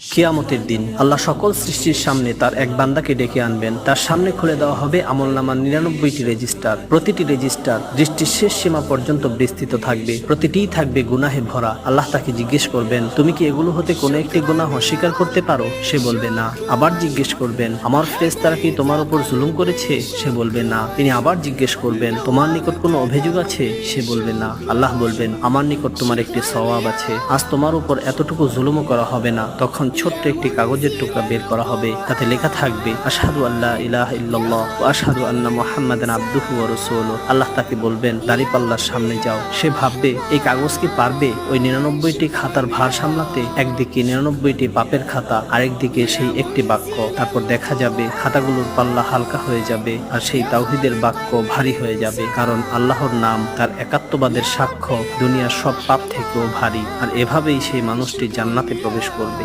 কিয়ামতের দিন আল্লাহ সকল সৃষ্টির সামনে তার এক বান্দাকে ডেকে আনবেন। তার সামনে খুলে দেওয়া হবে আমল নামার নিরানব্বইটি রেজিস্টার। প্রতিটি রেজিস্টার দৃষ্টির শেষ সীমা পর্যন্ত বিস্তৃত থাকবে। প্রতিটিই থাকবে গুনাহে ভরা। আল্লাহ তাকে জিজ্ঞেস করবেন, তুমি কি এগুলো হতে কোনো একটি গুনাহ অস্বীকার করতে পারো? সে বলবে, না। আবার জিজ্ঞেস করবেন, আমার ফ্রেস তারা কি তোমার উপর জুলুম করেছে? সে বলবে, না। তিনি আবার জিজ্ঞেস করবেন, তোমার নিকট কোনো অভিযোগ আছে? সে বলবে, না। আল্লাহ বলবেন, আমার নিকট তোমার একটি সওয়াব আছে। আজ তোমার উপর এতটুকু জুলুমও করা হবে না। তখন ছোট্ট একটি কাগজের টুকরা বের করা হবে। তাতে লেখা থাকবে আসাদু আল্লাহ ইলাহ ইল্লাল্লাহ ও আশহাদু আন্না মুহাম্মাদান আবদুহু ওয়া রাসূলুহু। আল্লাহ তাকে বলবেন দাঁড়িপাল্লার সামনে যাও। সে ভাববে, এই কাগজ কি পারবে? ওই নিরানব্বইটি খাতার ভার সামলাতে একদিকে নিরানব্বইটি পাপের খাতা, আরেকদিকে সেই একটি বাক্য। তারপর দেখা যাবে, খাতাগুলোর পাল্লা হালকা হয়ে যাবে আর সেই তাওহিদের বাক্য ভারী হয়ে যাবে। কারণ আল্লাহর নাম, তার একাত্মবাদের সাক্ষ্য দুনিয়ার সব পাপ থেকেও ভারী। আর এভাবেই সেই মানুষটি জান্নাতে প্রবেশ করবে।